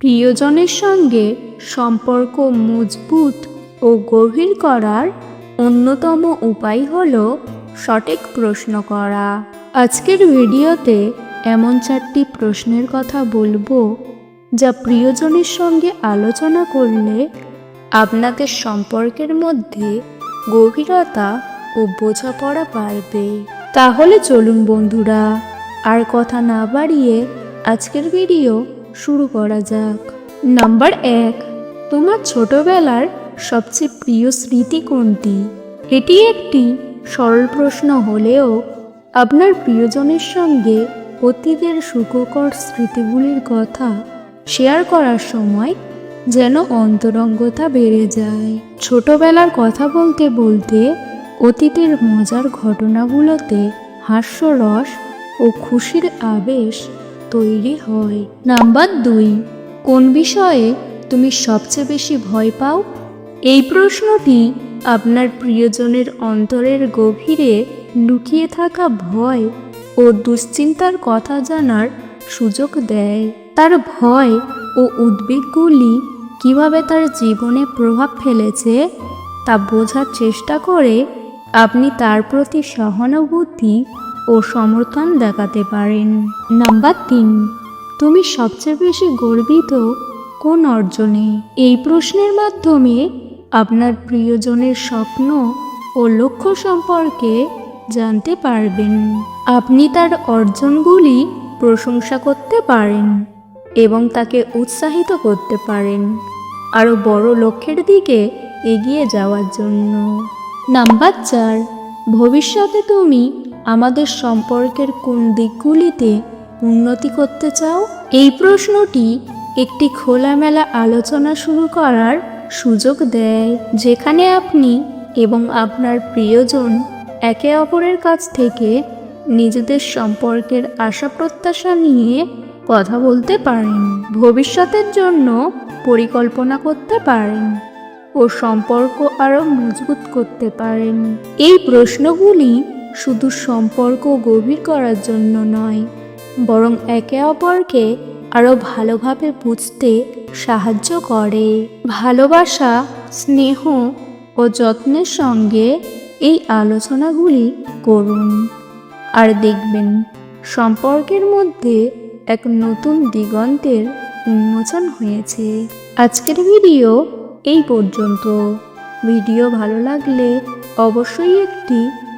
প্রিয়জনের সঙ্গে সম্পর্ক মজবুত ও গভীর করার অন্যতম উপায় হল সঠিক প্রশ্ন করা। আজকের ভিডিওতে এমন চারটি প্রশ্নের কথা বলব যা প্রিয়জনের সঙ্গে আলোচনা করলে আপনাদের সম্পর্কের মধ্যে গভীরতা ও বোঝাপড়া বাড়বে। তাহলে চলুন বন্ধুরা, আর কথা না বাড়িয়ে আজকের ভিডিও শুরু করা যাক। নাম্বার এক, তোমার ছোটবেলার সবচেয়ে প্রিয় স্মৃতি কোনটি? এটি একটি সরল প্রশ্ন হলেও আপনার প্রিয়জনের সঙ্গে অতীতের সুখকর স্মৃতিগুলির কথা শেয়ার করার সময় যেন অন্তরঙ্গতা বেড়ে যায়। ছোটবেলার কথা বলতে বলতে অতীতের মজার ঘটনাগুলোতে হাস্যরস ও খুশির আবেশ তৈরি হয়। নাম্বার দুই, কোন বিষয়ে তুমি সবচেয়ে বেশি ভয় পাও? এই প্রশ্নটি আপনার প্রিয়জনের অন্তরের গভীরে লুকিয়ে থাকা ভয় ও দুশ্চিন্তার কথা জানার সুযোগ দেয়। তার ভয় ও উদ্বেগগুলি কীভাবে তার জীবনে প্রভাব ফেলেছে, তা বোঝার চেষ্টা করে আপনি তার প্রতি সহানুভূতি ও সমর্থন দেখাতে পারেন। নাম্বার তিন, তুমি সবচেয়ে বেশি গর্বিত কোন অর্জনে? এই প্রশ্নের মাধ্যমে আপনার প্রিয়জনের স্বপ্ন ও লক্ষ্য সম্পর্কে জানতে পারবেন। আপনি তার অর্জনগুলি প্রশংসা করতে পারেন এবং তাকে উৎসাহিত করতে পারেন আরও বড় লক্ষ্যের দিকে এগিয়ে যাওয়ার জন্য। নাম্বার চার, ভবিষ্যতে তুমি আমাদের সম্পর্কের কোন দিকগুলিতে উন্নতি করতে চাও? এই প্রশ্নটি একটি খোলামেলা আলোচনা শুরু করার সুযোগ দেয়, যেখানে আপনি এবং আপনার প্রিয়জন একে অপরের কাছ থেকে নিজেদের সম্পর্কের আশা প্রত্যাশা নিয়ে কথা বলতে পারেন, ভবিষ্যতের জন্য পরিকল্পনা করতে পারেন ও সম্পর্ক আরও মজবুত করতে পারেন। এই প্রশ্নগুলি শুধু সম্পর্ক গভীর করার জন্য নয়, বরং একে অপরকে আরও ভালোভাবে বুঝতে সাহায্য করে। ভালোবাসা, স্নেহ ও যত্নের সঙ্গে এই আলোচনাগুলি করুন আর দেখবেন সম্পর্কের মধ্যে এক নতুন দিগন্তের উন্মোচন হয়েছে। আজকের ভিডিও এই পর্যন্ত। ভিডিও ভালো লাগলে অবশ্যই একটি